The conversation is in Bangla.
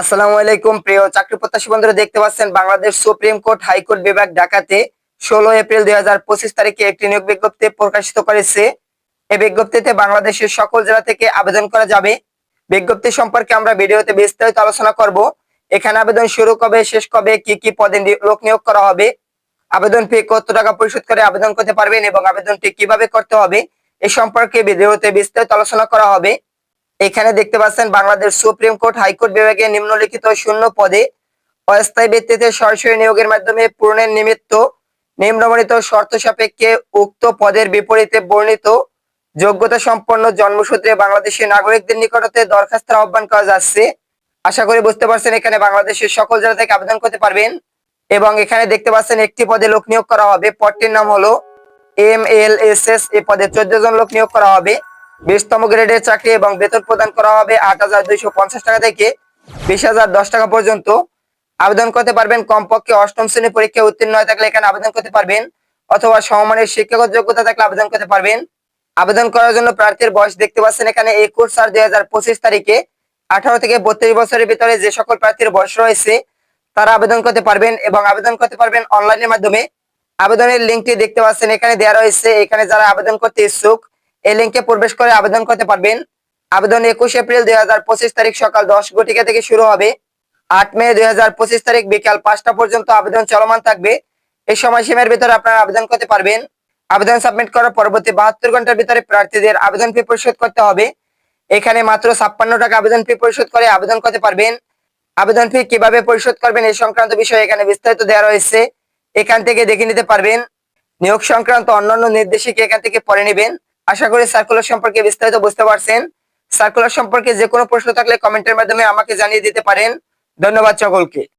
আসসালামু আলাইকুম। প্রিয় চাকরি প্রত্যাশী বন্ধুরা, দেখতে পাচ্ছেন বাংলাদেশ সুপ্রিম কোর্ট হাইকোর্ট বিভাগ ঢাকাতে ষোলো এপ্রিল দুই হাজার পঁচিশ তারিখে একটি নিয়োগ বিজ্ঞপ্তি প্রকাশিত করেছে। এই বিজ্ঞপ্তিতে বাংলাদেশের সকল জেলা থেকে আবেদন করা যাবে। বিজ্ঞপ্তি সম্পর্কে আমরা ভিডিওতে বিস্তারিত আলোচনা করব। এখানে আবেদন শুরু কবে, শেষ কবে, কি কি পদে লোক নিয়োগ করা হবে, আবেদন ফি কত টাকা পরিশোধ করে আবেদন করতে পারবেন এবং আবেদনটি কীভাবে করতে হবে, এ সম্পর্কে ভিডিওতে বিস্তারিত আলোচনা করা হবে। এখানে দেখতে পাচ্ছেন বাংলাদেশ সুপ্রিম কোর্ট হাইকোর্ট বিভাগে নিম্নলিখিত শূন্য পদে অস্থায়ী ভিত্তিতে সরাসরি নিয়োগের মাধ্যমে পূরণের নিমিত্ত নিম্নবর্ণিত শর্ত সাপেক্ষে উক্ত পদের বিপরীতে বর্ণিত যোগ্যতা সম্পন্ন জন্মসূত্রে বাংলাদেশের নাগরিকদের নিকটতে দরখাস্তের আহ্বান করা যাচ্ছে। আশা করি বুঝতে পারছেন এখানে বাংলাদেশের সকল জেলা থেকে আবেদন করতে পারবেন এবং এখানে দেখতে পাচ্ছেন একটি পদে লোক নিয়োগ করা হবে। পদটির নাম হলো এম এল এস এস। এ পদে চোদ্দ জন লোক নিয়োগ করা হবে। বিশতম গ্রেডের চাকরি এবং বেতন প্রদান করা হবে আট হাজার দুইশো পঞ্চাশ টাকা থেকে বিশ হাজার দশ টাকা পর্যন্ত। আবেদন করতে পারবেন কমপক্ষে অষ্টম শ্রেণি পরীক্ষায় উত্তীর্ণ হয়ে থাকলে এখানে আবেদন করতে পারবেন অথবা সমমানের শিক্ষাগত যোগ্যতা থাকলে আবেদন করতে পারবেন। আবেদন করার জন্য প্রার্থীর বয়স দেখতে পাচ্ছেন এখানে একুশ চার দুই হাজার পঁচিশ তারিখে। আঠারো থেকে বত্রিশ বছরের ভিতরে যে সকল প্রার্থীর বয়স রয়েছে, তারা আবেদন করতে পারবেন এবং আবেদন করতে পারবেন অনলাইনের মাধ্যমে। আবেদনের লিঙ্কটি দেখতে পাচ্ছেন, এখানে দেওয়া রয়েছে, এখানে যারা আবেদন করতে ইচ্ছুক এই লিঙ্কে প্রবেশ করে আবেদন করতে পারবেন। আবেদন একুশ এপ্রিল দুই তারিখ সকাল দশ ঘটিকা থেকে শুরু হবে। আট মে দুই তারিখ বিকাল পাঁচটা পর্যন্ত আবেদন চলমান থাকবে। এই সময়সীমার ভিতরে আপনারা আবেদন করতে পারবেন। আবেদন সাবমিট করার পরবর্তী বাহাত্তর ঘণ্টার ভিতরে প্রার্থীদের আবেদন ফি পরিশোধ করতে হবে। এখানে মাত্র ছাপ্পান্ন টাকা আবেদন ফি পরিশোধ করে আবেদন করতে পারবেন। আবেদন ফি কীভাবে পরিশোধ করবেন এই সংক্রান্ত বিষয়ে এখানে বিস্তারিত দেওয়া রয়েছে। এখান থেকে দেখে নিতে পারবেন। নিয়োগ সংক্রান্ত অন্যান্য নির্দেশিকা এখান থেকে পড়ে নেবেন। আশা করি সার্কুলার সম্পর্কে বিস্তারিত বুঝতে পারছেন। সার্কুলার সম্পর্কে যে কোনো প্রশ্ন থাকলে কমেন্টের মাধ্যমে আমাকে জানিয়ে দিতে পারেন। ধন্যবাদ সকলকে।